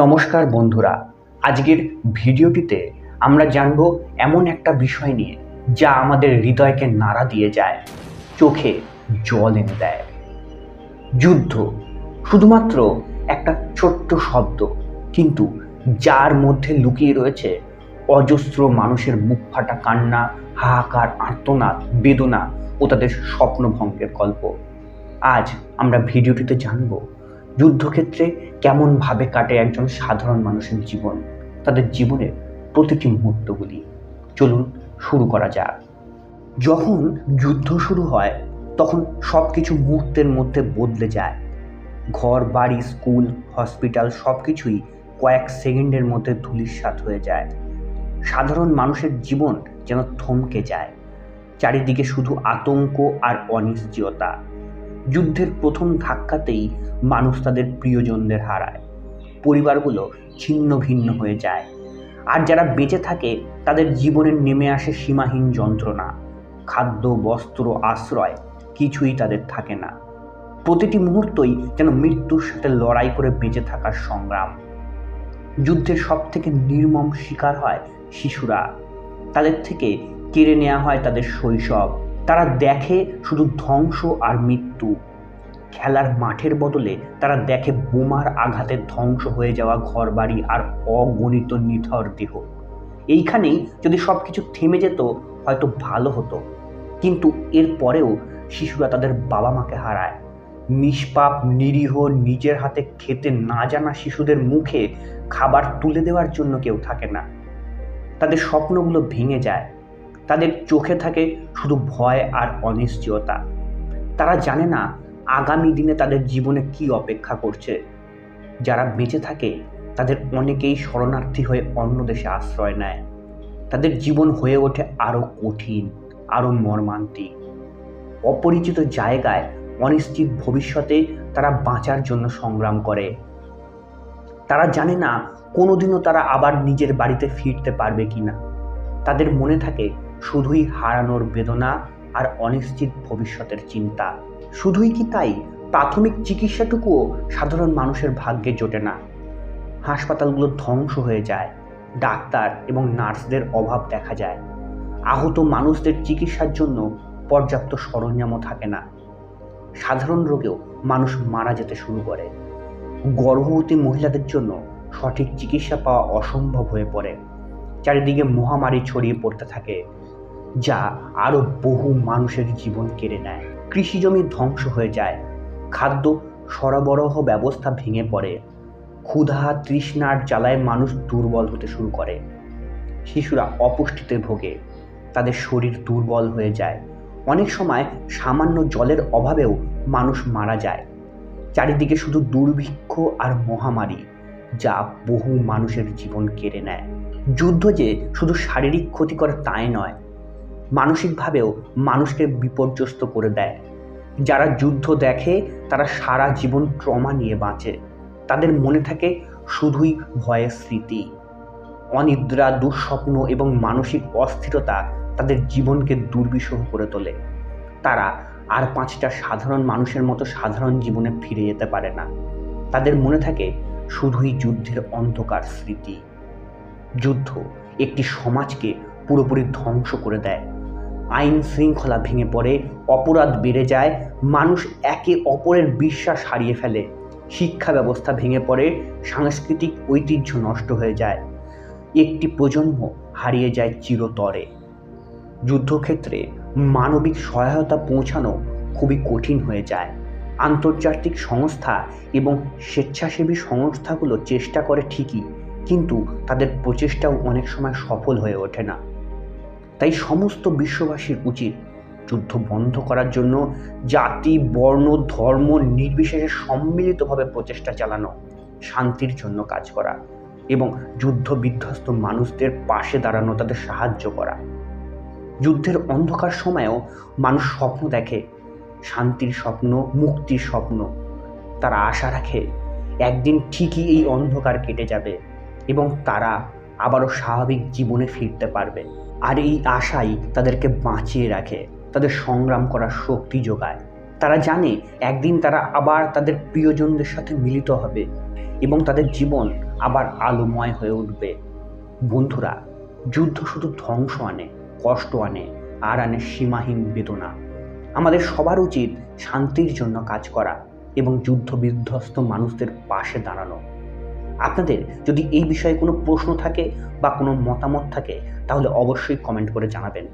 নমস্কার বন্ধুরা, আজকের ভিডিওটিতে আমরা জানব এমন একটা বিষয় নিয়ে যা আমাদের হৃদয়কে নাড়া দিয়ে যায়, চোখে জল এনে দেয়। যুদ্ধ শুধুমাত্র একটা ছোট্ট শব্দ, কিন্তু যার মধ্যে লুকিয়ে রয়েছে অজস্র মানুষের মুখ ফাটা কান্না, হাহাকার, আর্তনাদ, বেদনা ও তাদের স্বপ্নভঙ্গের গল্প। আজ আমরা ভিডিওটিতে জানব যুদ্ধক্ষেত্রে কেমনভাবে কাটে একজন সাধারণ মানুষের জীবন, তাদের জীবনের প্রতিটি মুহূর্তগুলি? চলুন শুরু করা যাক। যখন যুদ্ধ শুরু হয়, তখন সব কিছু মুহূর্তের মধ্যে বদলে যায়। ঘর, বাড়ি, স্কুল, হসপিটাল সব কিছুই কয়েক সেকেন্ডের মধ্যে ধূলিসাৎ হয়ে যায়। সাধারণ মানুষের জীবন যেন থমকে যায়। চারিদিকে শুধু আতঙ্ক আর অনিশ্চয়তা। যুদ্ধের প্রথম ধাক্কাতেই মানুষ তাদের প্রিয়জনদের হারায়। পরিবারগুলো ছিন্ন ভিন্ন হয়ে যায়। আর যারা বেঁচে থাকে, তাদের জীবনে নেমে আসে সীমাহীন যন্ত্রণা। খাদ্য, বস্ত্র, আশ্রয় কিছুই তাদের থাকে না। প্রতিটি মুহূর্তই যেন মৃত্যুর সাথে লড়াই করে বেঁচে থাকার সংগ্রাম। যুদ্ধের সব থেকে নির্মম শিকার হয় শিশুরা। তাদের থেকে কেড়ে নেওয়া হয় তাদের শৈশব। তারা দেখে শুধু ধ্বংস আর মৃত্যু। খেলার মাঠের বদলে তারা দেখে বোমার আঘাতে ধ্বংস হয়ে যাওয়া ঘরবাড়ি আর অগণিত নিথর দেহ। এইখানেই যদি সব কিছু থেমে যেত, হয়তো ভালো হতো। কিন্তু এর পরেও শিশুরা তাদের বাবা মাকে হারায়। নিষ্পাপ, নিরীহ, নিজের হাতে খেতে না জানা শিশুদের মুখে খাবার তুলে দেওয়ার জন্য কেউ থাকে না। তাদের স্বপ্নগুলো ভেঙে যায়। তাদের চোখে থাকে শুধু ভয় আর অনিশ্চয়তা। তারা জানে না আগামী দিনে তাদের জীবনে কি অপেক্ষা করছে? যারা বেঁচে থাকে, তাদের অনেকেই শরণার্থী হয়ে অন্য দেশে আশ্রয় নেয়। তাদের জীবন হয়ে ওঠে আরও কঠিন আরও মর্মান্তিক। অপরিচিত জায়গায় অনিশ্চিত ভবিষ্যতে তারা বাঁচার জন্য সংগ্রাম করে। তারা জানে না কোনোদিনও তারা আবার নিজের বাড়িতে ফিরতে পারবে কি না তাদের মনে থাকে, শুধুই হারানোর বেদনা আর অনিশ্চিত ভবিষ্যতের চিন্তা। শুধুই কি তাই? প্রাথমিক চিকিৎসাটুকুও সাধারণ মানুষের ভাগ্যে জোটে না। হাসপাতালগুলো ধ্বংস হয়ে যায়। ডাক্তার এবং নার্সদের অভাব দেখা যায়। আহত মানুষদের চিকিৎসার জন্য পর্যাপ্ত সরঞ্জামও থাকে না। সাধারণ রোগেও মানুষ মারা যেতে শুরু করে। গর্ভবতী মহিলাদের জন্য সঠিক চিকিৎসা পাওয়া অসম্ভব হয়ে পড়ে। চারিদিকে মহামারী ছড়িয়ে পড়তে থাকে। যা আরও বহু মানুষের জীবন কেড়ে নেয়। কৃষিজমি ধ্বংস হয়ে যায়। খাদ্য সরবরাহ ব্যবস্থা ভেঙে পড়ে। ক্ষুধা তৃষ্ণার জ্বালায় মানুষ দুর্বল হতে শুরু করে। শিশুরা অপুষ্টিতে ভোগে। তাদের শরীর দুর্বল হয়ে যায়। অনেক সময় সামান্য জলের অভাবেও মানুষ মারা যায়। চারিদিকে শুধু দুর্ভিক্ষ আর মহামারী, যা বহু মানুষের জীবন কেড়ে নেয়। যুদ্ধ যে শুধু শারীরিক ক্ষতি করে তাই নয় মানসিকভাবেও মানুষকে বিপর্যস্ত করে দেয়। যারা যুদ্ধ দেখে, তারা সারা জীবন ট্রমা নিয়ে বাঁচে। তাদের মনে থাকে শুধুই ভয়ের স্মৃতি। অনিদ্রা, দুঃস্বপ্ন এবং মানসিক অস্থিরতা তাদের জীবনকে দুর্বিষহ করে তোলে। তারা আর পাঁচটা সাধারণ মানুষের মতো সাধারণ জীবনে ফিরে যেতে পারে না। তাদের মনে থাকে শুধুই যুদ্ধের অন্ধকার স্মৃতি। যুদ্ধ একটি সমাজকে পুরোপুরি ধ্বংস করে দেয়। আইন শৃঙ্খলা ভেঙে পড়ে, অপরাধ বেড়ে যায়, মানুষ একে অপরের বিশ্বাস হারিয়ে ফেলে। শিক্ষা ব্যবস্থা ভেঙে পড়ে, সাংস্কৃতিক ঐতিহ্য নষ্ট হয়ে যায়। একটি প্রজন্ম হারিয়ে যায় চিরতরে। যুদ্ধক্ষেত্রে মানবিক সহায়তা পৌঁছানো খুবই কঠিন হয়ে যায়। আন্তর্জাতিক সংস্থা এবং স্বেচ্ছাসেবী সংস্থাগুলো চেষ্টা করে ঠিকই, কিন্তু তাদের প্রচেষ্টাও অনেক সময় সফল হয়ে ওঠে না। তাই সমস্ত বিশ্ববাসীর উচিত যুদ্ধ বন্ধ করার জন্য জাতি, বর্ণ, ধর্ম নির্বিশেষে সম্মিলিতভাবে প্রচেষ্টা চালানো, শান্তির জন্য কাজ করা এবং যুদ্ধ বিধ্বস্ত মানুষদের পাশে দাঁড়ানো তাদের সাহায্য করা। যুদ্ধের অন্ধকার সময়েও মানুষ স্বপ্ন দেখে, শান্তির স্বপ্ন, মুক্তির স্বপ্ন। তারা আশা রাখে, একদিন ঠিকই এই অন্ধকার কেটে যাবে এবং তারা আবারও স্বাভাবিক জীবনে ফিরতে পারবে। আর এই আশাই তাদেরকে বাঁচিয়ে রাখে, তাদের সংগ্রাম করার শক্তি যোগায়। তারা জানে একদিন তারা আবার তাদের প্রিয়জনদের সাথে মিলিত হবে এবং তাদের জীবন আবার আলোময় হয়ে উঠবে। বন্ধুরা, যুদ্ধ শুধু ধ্বংস আনে, কষ্ট আনে, আর আনে সীমাহীন বেদনা। আমাদের সবার উচিত শান্তির জন্য কাজ করা এবং যুদ্ধ বিধ্বস্ত মানুষদের পাশে দাঁড়ানো। আপনাদের যদি এই বিষয়ে কোনো প্রশ্ন থাকে বা কোনো মতামত থাকে, তাহলে অবশ্যই কমেন্ট করে জানাবেন।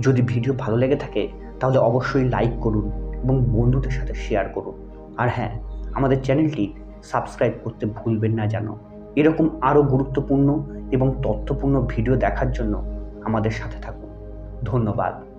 যদি ভিডিও ভালো লেগে থাকে, তাহলে অবশ্যই লাইক করুন এবং বন্ধুদের সাথে শেয়ার করুন। আর হ্যাঁ আমাদের চ্যানেলটি সাবস্ক্রাইব করতে ভুলবেন না যেন। এরকম আরও গুরুত্বপূর্ণ এবং তথ্যপূর্ণ ভিডিও দেখার জন্য আমাদের সাথে থাকুন। ধন্যবাদ।